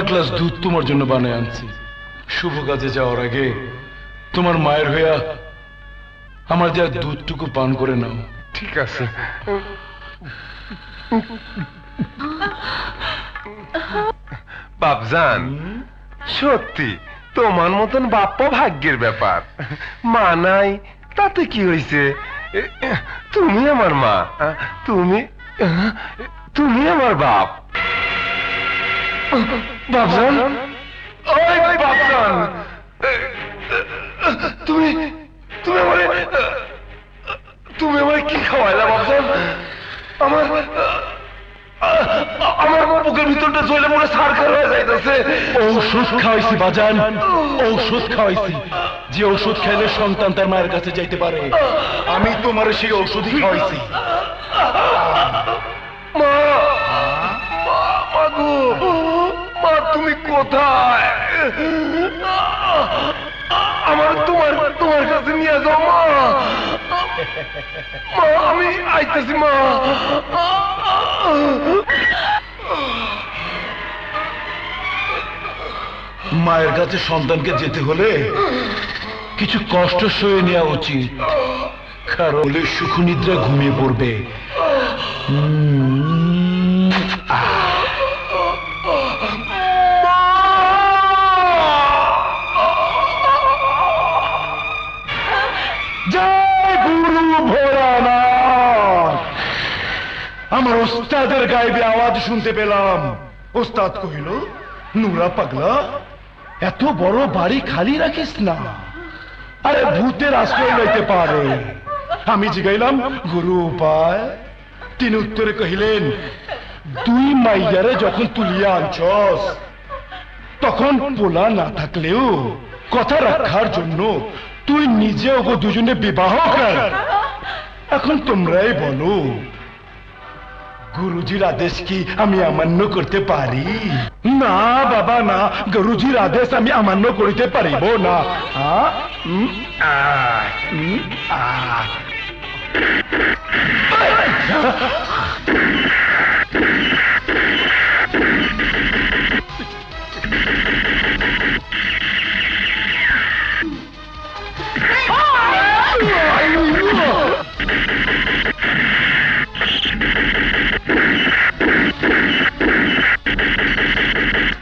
এক গ্লাস দুধ তোমার জন্য বানিয়ে আনছি। শুভ কাজে যাওয়ার আগে তোমার মায়ের হইয়া আমার যা দুধটুকু পান করে নাও। ঠিক আছে। বাপজান, সত্যি, তোমার মতন বাপ্প ভাগ্যের ব্যাপার। মা নাই, তাতে কি হয়েছে তুমি আমার মা, তুমি তুমি আমার বাপ। বাপজান? ওই বাপজান। তুমি তুমি আমার তুমি আমার কি খাওয়াইলা বাপজান? আমার আমার বুকের ভিতরটা জ্বলে মনে সারখার হয়ে যাইতেছে। ঔষধ খাওয়াইছি বাজান। ঔষধ খাওয়াইছি। যে ঔষধ খাইলে সন্তান তার মায়ের কাছে যাইতে পারে। আমি তোমার সেই ঔষধই খাওয়াইছি। মা! মায়ের কাছে সন্তানকে যেতে হলে কিছু কষ্ট সয়ে নেওয়া উচিত। কারণ হলে সুখ নিদ্রা ঘুমিয়ে পড়বে। আহ, আমার ওস্তাদের গাইবে আওয়াজ শুনতে পেলাম। ওস্তাদ কহিল, নুরা পাগলা, এত বড় বাড়ি খালি রাখিস না। আরে ভূতের আশ্রয় লইতে পারে। আমি জিগাইলাম, গুরু উপায়। তিনি উত্তরে কহিলেন, দুই মাইয়ারে যখন তুলিয়া আনছস, তখন পোলা না থাকলেও কথা রাখার জন্য তুই নিজে ওগো দুজনে বিবাহ কর। এখন তোমরাই বলো গুরুজির আদেশ কি আমি অমান্য করতে পারি? না, বাবা, না। গুরুজির আদেশ আমি অমান্য করিতে পারিব না। আ।